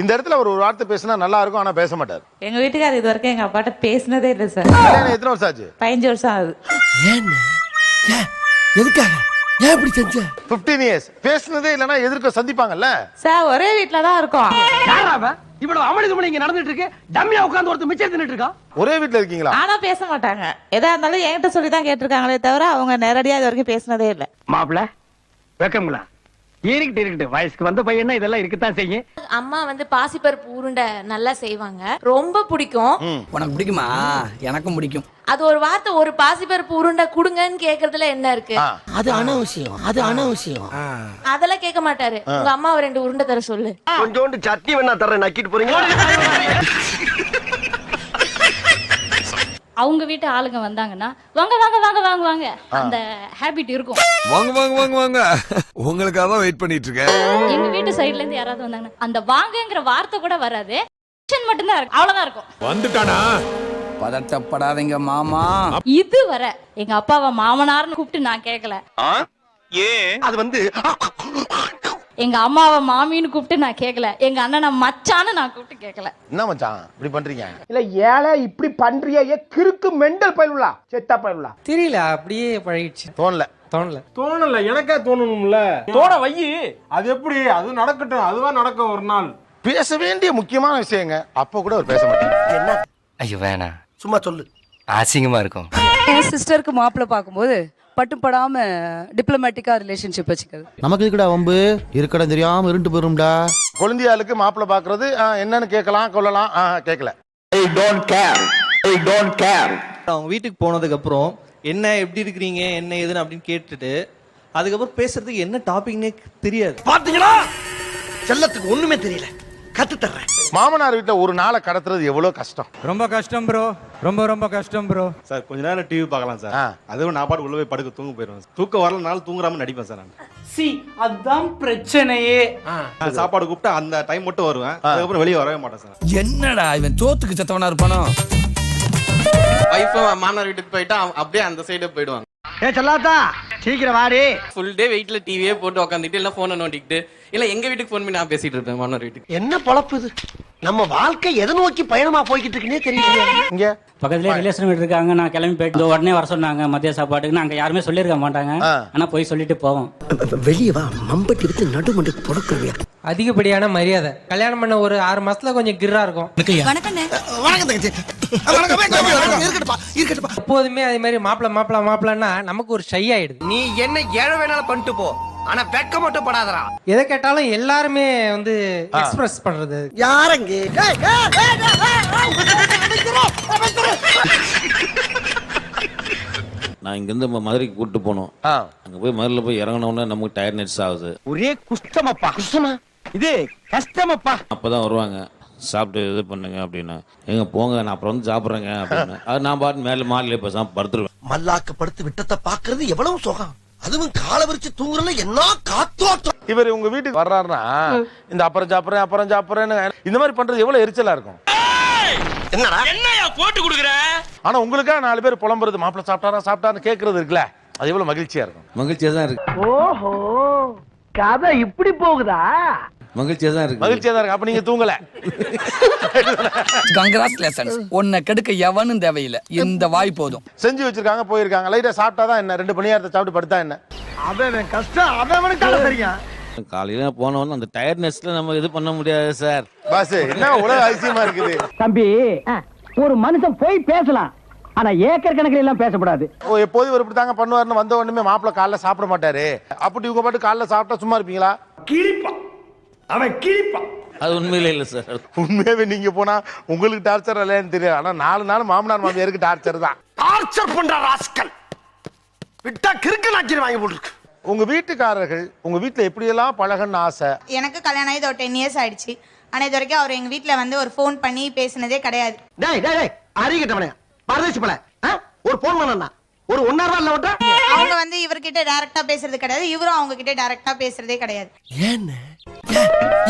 இந்த இடத்துல அவர் ஒரு வார்த்தை பேசினா நல்லா இருக்கும் ஆனா பேச மாட்டார். எங்க வீட்டுக்காரர் இது வரைக்கும் எங்க அப்பாட்ட பேசினதே இல்லை சார் கல்யாணம் எத்தனை வருஷம் ஆச்சு? பதினஞ்சு வருஷம் ஆகுது. ஏன்னு? ஏன்? எதுக்காக? ஏன் இப்படி செஞ்ச? 15 இயர்ஸ் பேசுனதே இல்லைன்னா எதிர்க்க சந்திப்பாங்கல்ல? சார் ஒரே வீட்டில் தான் இருக்கோம். இவ்வளவு அமளி துமளி இங்க நடந்துட்டு இருக்கு. டம்மியா உட்கார்ந்து ஒருத்தர் மிச்சம் தின்னுட்டு இருக்கா ஒரே வீட்ல இருக்கீங்களா? ஆனா பேச மாட்டாங்க. எதா இருந்தாலும் என்கிட்ட சொல்லி தான் கேட்டிருக்காங்களே தவிர அவங்க நேரடியா இது வரைக்கும் பேசினதே இல்லை. மாப்பிள வெக்கங்களா இருக்கட்டு இருக்கட்டு வயசுக்கு வந்த பையனா இதெல்லாம் இருக்கத்தான் செய்யும். அம்மா வந்து பாசிப்பருப்பு உருண்டை நல்லா செய்வாங்க. ரொம்ப பிடிக்கும். உனக்கு பிடிக்குமா? எனக்கும் பிடிக்கும். அது ஒரு வார்த்தை ஒரு பாசிப்பருப்பு உருண்டை குடுங்கன்னு கேக்குறதுல என்ன இருக்கு. அது அனாவசியம். அது அனாவசியம். அதெல்லாம் கேட்க மாட்டாரு. உங்க அம்மாவை ரெண்டு உருண்டை தர சொல்லு. கொஞ்சோண்டு சட்னி வேணா தரேன் நக்கிட்டு போறீங்க அவங்க வீட்டு ஆளுங்க வந்தாங்கன்னா வாங்க வாங்க வாங்க வாங்க வாங்க. அந்த ஹேபிட் இருக்கும். வாங்க வாங்க வாங்க வாங்க. உங்களுக்காக தான் வெயிட் பண்ணிட்டு இருக்கேன். எங்க வீட்டு சைடுல இருந்து யாராவது வந்தாங்கன்னா அந்த வாங்கங்கிற வார்த்தை கூட வராது. மட்டும்தான் இருக்கும் அவ்வளவுதான் இருக்கும். வந்துட்டானா? பதட்டப்படாதீங்க மாமா. இது வர எங்க அப்பாவை மாமனார்னு கூப்பிட்டு நான் கேட்கல அது வந்து எங்க அம்மாவை மாமின்னு கூப்பிட்டு நான் கேட்கல எங்க அண்ணனை மச்சான்னு நான் கூப்பிட்டு கேட்கல என்ன மச்சான்? இப்படி பண்றீங்க? இல்ல ஏழை இப்படி பண்றிய ஏ கிறுக்கு மெண்டல் பயிலுலா செத்தா பயிலுலா? தெரியல அப்படியே பழகிடுச்சு. தோணல. தோணல. தோணல எனக்கே தோணணும்ல. தோட வையி அது எப்படி? அது நடக்கட்டும் அதுவா நடக்கும் ஒரு நாள். பேச வேண்டிய முக்கியமான விஷயங்க. அப்ப கூட அவர் பேச மாட்டாங்க என்ன? ஐயோ வேணாம். சும்மா சொல்லு. அசிங்கமா இருக்கும். என் சிஸ்டருக்கு மாப்பிள்ளை பார்க்கும்போது பட்டுப்படாம டிப்ளமேட்டிக்கா ரிலேஷன்ஷிப் வச்சுக்கிறது. நமக்கு இருக்குடா வம்பு? இருக்கடம் தெரியாம இருண்டு போயிரும்டா. கொழுந்தியாளுக்கு மாப்பிள்ளை பாக்குறது ஆ, என்னன்னு கேட்கலாம் கொள்ளலாம் கேட்கல. அவங்க வீட்டுக்கு போனதுக்கு அப்புறம் என்ன எப்படி இருக்கிறீங்க? என்ன ஏதுன்னு? அப்படின்னு கேட்டுட்டு அதுக்கப்புறம் பேசுறதுக்கு என்ன டாபிக்னே தெரியாது. பாத்தீங்களா செல்லத்துக்கு ஒண்ணுமே தெரியல. கத்து தர்றேன் மாமனார் வீட்டுல ஒரு நாளை கடத்துறது எவ்வளவு கஷ்டம்? ரொம்ப கஷ்டம் ப்ரோ ரொம்ப ரொம்ப கஷ்டம் ப்ரோ சார் கொஞ்ச நேரம் டிவி பார்க்கலாம் சார். அதுவும் நான் பாட்டு உள்ள போய் படுக்க தூங்க போயிருவேன் தூக்கம் வரல நாள் தூங்குறாம நடிப்பேன் சார் நான். சி அதான் பிரச்சனையே. நான் சாப்பாடு கூப்பிட்டு அந்த டைம் மட்டும் வருவேன். அதுக்கப்புறம் வெளியே வரவே மாட்டேன் சார் என்னடா இவன் சோத்துக்கு செத்தவனா இருப்பானோ? வைஃபும் மாமனார் வீட்டுக்கு போயிட்டா அப்படியே அந்த சைடு போயிடுவாங்க ஏ செல்லாத்தா? சீக்கிரம் வாடி. ஃபுல் டே வெயிட்ல டிவியே போட்டு உட்காந்துட்டு இல்ல போனை நோண்டிக்கிட்டு இல்ல எங்க வீட்டுக்கு ஃபோன் பண்ணி நான் பேசிட்டு இருப்பேன் மாமனார் வீட்டுக்கு. என்ன பொழப்பு இது? நம்ம வாழ்க்கை எதை நோக்கி பயணமா போய்கிட்டு இருக்குன்னே தெரியல இங்க பக்கத்துலேயே ரிலேஷன் வீடு இருக்காங்க நான் கிளம்பி போயிட்டு உடனே வர சொன்னாங்க மதிய சாப்பாட்டுக்கு. நாங்க யாருமே சொல்லியிருக்க மாட்டாங்க. ஆனா போய் சொல்லிட்டு போவோம். வெளியே வா மம்பட்டி எடுத்து நடுமண்டு பொடுக்கிறவியா அதிகப்படியான மரியாதை. கல்யாணம் பண்ண ஒரு ஆறு மாசத்துல கொஞ்சம் கிர்ரா இருக்கும். வணக்கம் எப்போதுமே அதே மாதிரி மாப்பிள மாப்பிள மாப்பிளன்னா நமக்கு ஒரு ஷை ஆயிடுது. நீ என்ன ஏழை வேணாலும் பண்ணிட்டு போ. ஆனா வெக்க மட்டும் படாதடா. எதை கேட்டாலும் எல்லாருமே வந்து எக்ஸ்பிரஸ் பண்றது. யாரங்க? நான் இங்கேருந்து மதுரைக்கு கூப்பிட்டு போனோம். அங்கே போய் மதுரையில் போய் இறங்கினோடனே நமக்கு டயர்னஸ் ஆகுது. ஒரே குஷ்டமப்பா. குஷ்டமா? இது கஷ்டமப்பா. அப்போ தான் வருவாங்க. சாப்பிட்டு இது பண்ணுங்க அப்படின்னு. எங்க போங்க நான் அப்புறம் வந்து சாப்பிட்றேங்க அப்படின்னு. அது நான் பாட்டு மேலே மாலையில பேசாம படுத்துருவேன். மல்லாக்க படுத்து விட்டத்தை பாக்குறது எவ்வளவு சுகம்? அதுவும் காலை விரிச்சு தூங்குறதுல என்ன காத்தோட்டம்? இவர் உங்க வீட்டுக்கு வர்றாருன்னா இந்த அப்புறம் சாப்பிடுறேன் அப்புறம் சாப்பிடுறேன்னு இந்த மாதிரி பண்றது எவ்வளவு எரிச்சலா இருக்கும்? என்னடா? ஆனா உங்களுக்காக நாலு பேர் புலம்புறது மாப்பிள்ளை சாப்பிட்டாரா சாப்பிட்டாருன்னு கேட்கறது இருக்குல்ல? அது எவ்வளவு மகிழ்ச்சியா இருக்கும்? மகிழ்ச்சியாக தான் இருக்கு. ஓஹோ கதை இப்படி போகுதா? மகிழ்ச்சியாக தான் இருக்கு மகிழ்ச்சியா தான் இருக்கு. அப்ப நீங்க தூங்கல. கங்கராச்சுலேஷன்ஸ் உன்னை கெடுக்க எவனும் தேவையில்லை. இந்த வாய் போதும். செஞ்சு வச்சிருக்காங்க போயிருக்காங்க. லைட்டா சாப்பிட்டாதான் என்ன? ரெண்டு பணியாரத்தை சாப்பிட்டு படுத்தா என்ன? அவன் கஷ்டம். அவனுக்கு தெரியும் காலையில போனவொன்னு அந்த டயர்ட்னஸ்ல நம்ம இது பண்ண முடியாது சார் பாஸ் என்ன உலக அதிசயமா இருக்குது? தம்பி ஒரு மனுஷன் போய் பேசலாம். ஆனா ஏக்கர் கணக்கில் எல்லாம் பேசக்கூடாது ஓ எப்போதும் இவர் இப்படி தாங்க பண்ணுவாருன்னு வந்த உடனே மாப்பிள்ளை காலைல சாப்பிட மாட்டாரு. அப்படி இவங்க பாட்டு காலைல சாப்பிட்டா சும்மா இருப்பீங்களா? கிழிப்பான் அவன் கிழிப்பான். அது உண்மையிலே இல்லை சார் உண்மையாவே நீங்க போனா உங்களுக்கு டார்ச்சர் இல்லையான்னு தெரியும் ஆனா நாலு நாள் மாமனார் மாமியாருக்கு டார்ச்சர் தான். டார்ச்சர் பண்ற ராஸ்கல். விட்டா கிறுக்கு நாக்கி வாங்கி போட்டுருக்கு. உங்க வீட்டுக்காரர்கள் உங்க வீட்டுல எப்படியெல்லாம் பழகன்னு ஆசை? எனக்கு கல்யாணம் ஆகி ஒரு டென் இயர்ஸ் ஆயிடுச்சு. ஆனா இது வரைக்கும் அவர் எங்க வீட்ல வந்து ஒரு ஃபோன் பண்ணி பேசினதே கிடையாது. டேய் டேய் டேய் அறிகிட்டவனே பரதேசி பல. ஒரு போன் பண்ணா ஒரு ஒன்னா ரூபா இல்ல விட்டா அவங்க வந்து இவர்கிட்ட டைரக்டா பேசுறது கிடையாது. இவரும் அவங்க கிட்ட டைரக்டா பேசுறதே கிடையாது. ஏன்னு?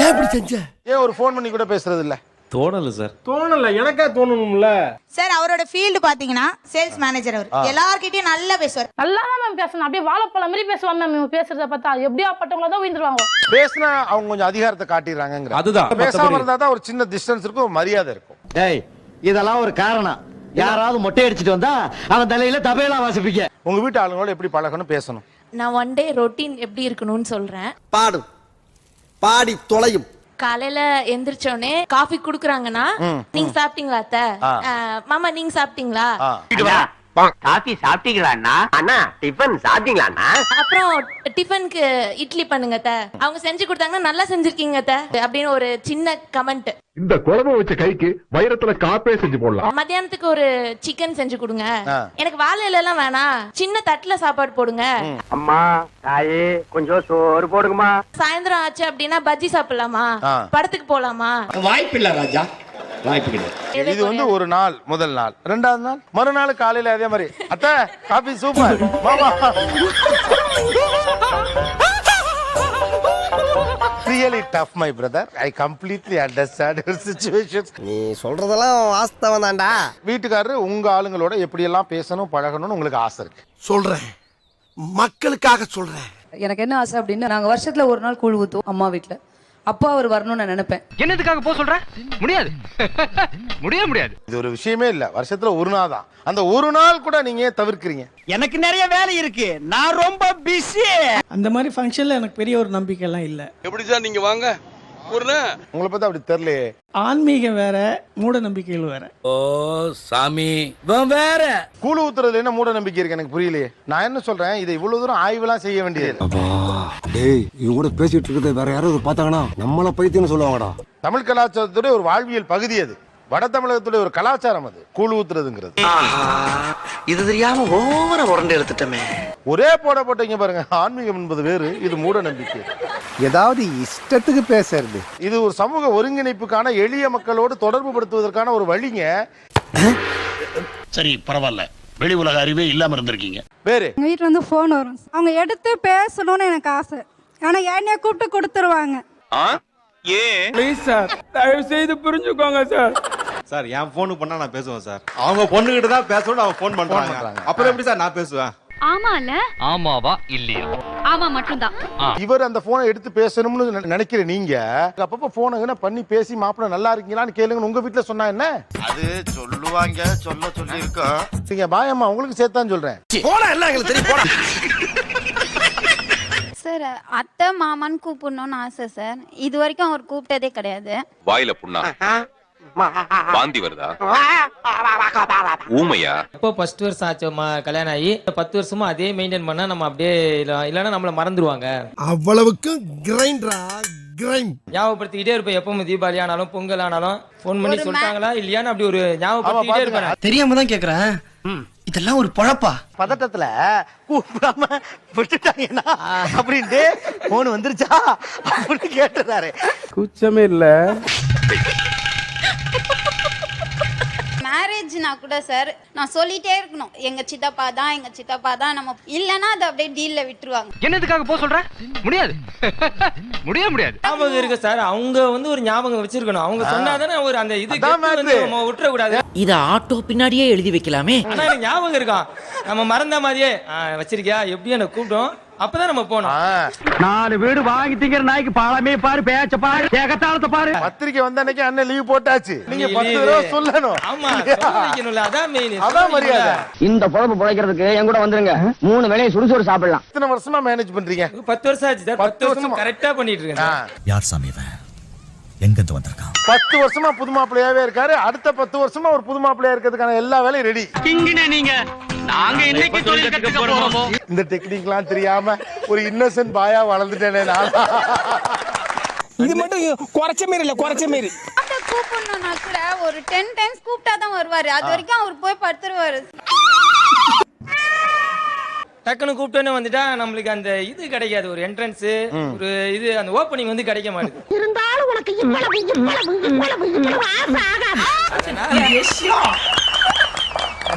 ஏன் இப்படி செஞ்ச? ஏன் ஒரு ஃபோன் பண்ணி கூட பேசுறது இல்ல? தோணலை சார் தோணல எனக்கா தோணணும்ல? சார் அவரோட ஃபீல்டு பாத்தீங்கன்னா சேல்ஸ் மேனேஜர் அவர். எல்லார்கிட்டயும் நல்லா பேசுவார். நல்லா தான் மேம் பேசணும். அப்படியே வாழைப்பழம் மாதிரி பேசுவாங்க மேம் இவங்க பேசுறத பார்த்தா. எப்படியா பட்டவங்கள தான் உயிர்ந்துருவாங்க பேசினா அவங்க கொஞ்சம் அதிகாரத்தை காட்டிடுறாங்க அதுதான். பேசாம இருந்தா தான் ஒரு சின்ன டிஸ்டன்ஸ் இருக்கும் ஒரு மரியாதை இருக்கும். டேய் இதெல்லாம் ஒரு காரணம். யாராவது மொட்டை அடிச்சிட்டு வந்தா அவன் தலையில தபையெல்லாம் வாசிப்பீங்க உங்க வீட்டு ஆளுங்களோட எப்படி பழகணும் பேசணும். நான் ஒன் டே ரொட்டீன் எப்படி இருக்கணும்னு சொல்றேன். பாடும். பாடி தொலையும். காலையில எந்திரிச்சோடனே காஃபி குடுக்குறாங்கன்னா நீங்க சாப்பிட்டீங்களா அத்தை? மாமா நீங்க சாப்பிட்டீங்களா. காபி சாப்பிட்டீங்களாண்ணா? அண்ணா டிஃபன் சாப்பிட்டீங்களாண்ணா? அப்புறம் டிஃபனுக்கு இட்லி பண்ணுங்க அத்தை. அவங்க செஞ்சு கொடுத்தாங்கன்னா நல்லா செஞ்சிருக்கீங்க அத்தை. அப்படின்னு ஒரு சின்ன கமெண்ட் இந்த குழம்பு வச்ச கைக்கு வைரத்துல காப்பே செஞ்சு போடலாம். மத்தியானத்துக்கு ஒரு சிக்கன் செஞ்சு கொடுங்க. எனக்கு வாழை இலை எல்லாம் வேணாம். சின்ன தட்டுல சாப்பாடு போடுங்க. அம்மா தாயே கொஞ்சம் சோறு போடுங்கம்மா. சாயந்தரம் ஆச்சு அப்படின்னா பஜ்ஜி சாப்பிடலாமா. படத்துக்கு போலாமா? ராஜா. வாய்ப்பு கிடையாது. இது வந்து ஒரு நாள் முதல் நாள். ரெண்டாவது நாள் மறுநாள் காலையில அதே மாதிரி. அத்தை காபி சூப்பர் மாமா really tough my brother I completely understand your situation நீ சொல்றதெல்லாம் வாஸ்தவம் தான்டா. வீட்டுக்காரரு உங்க ஆளுங்களோட எப்படி எல்லாம் பேசணும் பழகணும்னு உங்களுக்கு ஆசை இருக்கு. சொல்றேன். மக்களுக்காக சொல்றேன். எனக்கு என்ன ஆசை அப்படின்னா நாங்க வருஷத்துல ஒரு நாள் கூழ் ஊத்துவோம் அம்மா வீட்ல. அப்பா அவர் வரணும்னு நான் நினைப்பேன். என்னதுக்காக போக சொல்ற? முடியாது. முடிய முடியாது. இது ஒரு விஷயமே இல்ல. வருஷத்துல ஒரு நாள் தான். அந்த ஒரு நாள் கூட நீங்க ஏன் தவிர்க்கிறீங்க? எனக்கு நிறைய வேலை இருக்கு. நான் ரொம்ப பிஸி அந்த மாதிரி ஃபங்க்ஷன்ல எனக்கு பெரிய ஒரு நம்பிக்கை எல்லாம் இல்ல. எப்படி சார் நீங்க வாங்க? உங்களை பத்தி அப்படி தெரியலையே. ஆன்மீகம் வேற மூட நம்பிக்கைகள் வேற. ஓ சாமி. வேற. கூழு ஊத்துறதுல என்ன மூட நம்பிக்கை இருக்கு எனக்கு புரியலையே. நான் என்ன சொல்றேன்? இதை இவ்வளவு தூரம் ஆய்வெல்லாம் செய்ய வேண்டியது. டேய் இவங்க கூட பேசிட்டு இருக்கிறது வேற யாராவது பார்த்தாங்கன்னா நம்மள பைத்தியம்னு சொல்லுவாங்கடா. தமிழ் கலாச்சாரத்துடைய ஒரு வாழ்வியல் பகுதி அது. வட தமிழகத்துடைய ஒரு கலாச்சாரம் அது. கூழ் ஊத்துறதுங்கிறது. இது தெரியாம ஓவர உரண்டு எடுத்துட்டமே ஒரே போட போட்டீங்க பாருங்க ஆன்மீகம் என்பது வேறு இது மூட நம்பிக்கை. ஏதாவது இஷ்டத்துக்கு பேசுறது. இது ஒரு சமூக ஒருங்கிணைப்புக்கான எளிய மக்களோடு தொடர்பு படுத்துவதற்கான ஒரு வழிங்க. சரி பரவாயில்ல. வெளி உலக அறிவே இல்லாம இருந்திருக்கீங்க. வேறு? எங்க வீட்டுல வந்து போன் வரும். அவங்க எடுத்து பேசணும்னு எனக்கு ஆசை. ஆனா என்னைய கூப்பிட்டு கொடுத்துருவாங்க. ப்ளீஸ் சார் தயவு செய்து புரிஞ்சுக்கோங்க சார் சார் என் போனுக்கு பண்ணா நான் பேசுவேன் சார். அவங்க பொண்ணுகிட்ட தான் பேசணும்னு அவங்க ஃபோன் பண்றாங்க. அப்புறம் எப்படி சார் நான் பேசுவேன்? ஆமால ஆமாவா இல்லையா? ஆமா மட்டும்தான். இவர் அந்த போனை எடுத்து பேசணும்னு நினை- நினைக்கிற நீங்க அப்பப்ப போனை பண்ணி பேசி மாப்பிள்ள நல்லா இருக்கீங்களான்னு கேளுங்கன்னு உங்க வீட்டுல சொன்னா என்ன? அது சொல்லுவாங்க சொல்ல சொல்லி இருக்கோம் நீங்க பாயம்மா உங்களுக்கு சேர்த்தான் சொல்றேன். போடா எல்லாம் எங்களுக்கு தெரியும் போடா. சார் அத்தை மாமான்னு கூப்பிடணும்னு ஆசை சார். இது வரைக்கும் அவர் கூப்பிட்டதே கிடையாது. வாயில புண்ணா? வாந்தி வருதா? ஊமையா? இப்போ ஃபர்ஸ்ட் வருஷம் ஆச்சு கல்யாணம் ஆகி பத்து வருஷமா அதே மெயின்டைன் பண்ணா நம்ம அப்படியே இல்லைன்னா நம்மள மறந்துடுவாங்க அவ்வளவுக்கும் கிரைண்டரா கிரைண்ட் ஞாபகப்படுத்திக்கிட்டே இருப்பேன் எப்பவும் தீபாவளி ஆனாலும் பொங்கல் ஆனாலும். ஃபோன் பண்ணி சொல்லிட்டாங்களா இல்லையான்னு அப்படி ஒரு ஞாபகப்படுத்திக்கிட்டே இருப்பேன். தெரியாம தான் கேக்குறேன். இதெல்லாம் ஒரு பழப்பா? பதட்டத்துல கூப்பிடாம விட்டுட்டாங்கன்னா அப்படின்ட்டு போன் வந்துருச்சா? அப்படின்னு கேட்டுறாரு. குச்சமே இல்ல. மேரேஜ்னா கூட சார் நான் சொல்லிட்டே இருக்கணும். எங்க சித்தப்பா தான் எங்க சித்தப்பா தான் நம்ம இல்லைன்னா அதை அப்படியே டீல்ல விட்டுருவாங்க. என்னதுக்காக போக சொல்ற? முடியாது. முடிய முடியாது. ஞாபகம் இருக்கு சார் அவங்க வந்து ஒரு ஞாபகம் வச்சிருக்கணும். அவங்க சொன்னாதானே ஒரு அந்த இது வந்து. நம்ம விட்டுற கூடாது இத ஆட்டோ பின்னாடியே எழுதி வைக்கலாமே. ஆனா எனக்கு ஞாபகம் இருக்கான் நம்ம மறந்த மாதிரியே வச்சிருக்கியா? எப்படி என்ன கூப்பிட்டோம். அப்பதான் நம்ம போனோம். நாலு வீடு வாங்கி திங்கிற நாய்க்கு பாலமே பாரு பேச்ச பாரு ஏகத்தாளத்தை பாரு. பத்திரிக்கை வந்த அன்னைக்கு அண்ணன் லீவ் போட்டாச்சு. நீங்க பத்து. தடவை சொல்லணும். ஆமா அதான் மெயின் அதான் மரியாதை. இந்த பொழப்பு பிழைக்கிறதுக்கு என் கூட வந்துருங்க. மூணு வேளையும் சுடுசோறு சாப்பிடலாம். எத்தனை வருஷமா மேனேஜ் பண்றீங்க? பத்து வருஷம் ஆச்சு சார். பத்து வருஷம். கரெக்டா பண்ணிட்டு இருக்கேன். யார் சாமி எங்கிருந்து வந்திருக்கான்? பத்து வருஷமா புது மாப்பிள்ளையாவே இருக்காரு. அடுத்த பத்து வருஷமா ஒரு புது மாப்பிள்ளையா இருக்கிறதுக்கான எல்லா வேலையும் ரெடி நீங்க. நாங்க என்னைக்கு தொழில் கத்துக்க போறோமோ? இந்த டெக்னிக்லாம் தெரியாம ஒரு இன்னசென்ட் பாயா வளர்ந்துட்டேனே நான். இது மட்டும் குறைச்ச மாரி இல்ல குறைச்ச மாரி. கூப்பிடணும்னா கூட ஒரு டென் டைம்ஸ் கூப்பிட்டா தான் வருவாரு. அது வரைக்கும் அவர் போய் படுத்துருவாரு. டக்குன்னு கூப்பிட்டோன்னே வந்துட்டா நம்மளுக்கு அந்த இது கிடைக்காது. ஒரு என்ட்ரன்ஸ் ஒரு இது அந்த ஓப்பனிங் வந்து கிடைக்க மாட்டேங்குது இருந்தாலும் உனக்கு இவ்வளவு இவ்வளவு இவ்வளவு இவ்வளவு ஆசை ஆகாது.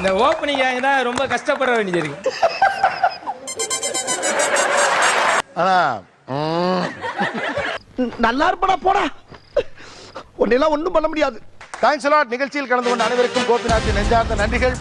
அந்த ஓப்பனிங் தான் ரொம்ப கஷ்டப்பட வேண்டியது இருக்கு. ஆனா நல்லா இருப்படா போடா. உன்னெல்லாம் ஒண்ணும் பண்ண முடியாது. தேங்க்ஸ் நிகழ்ச்சியில் கலந்து கொண்ட அனைவருக்கும் கோபிநாத் நெஞ்சார்ந்த நன்றிகள்.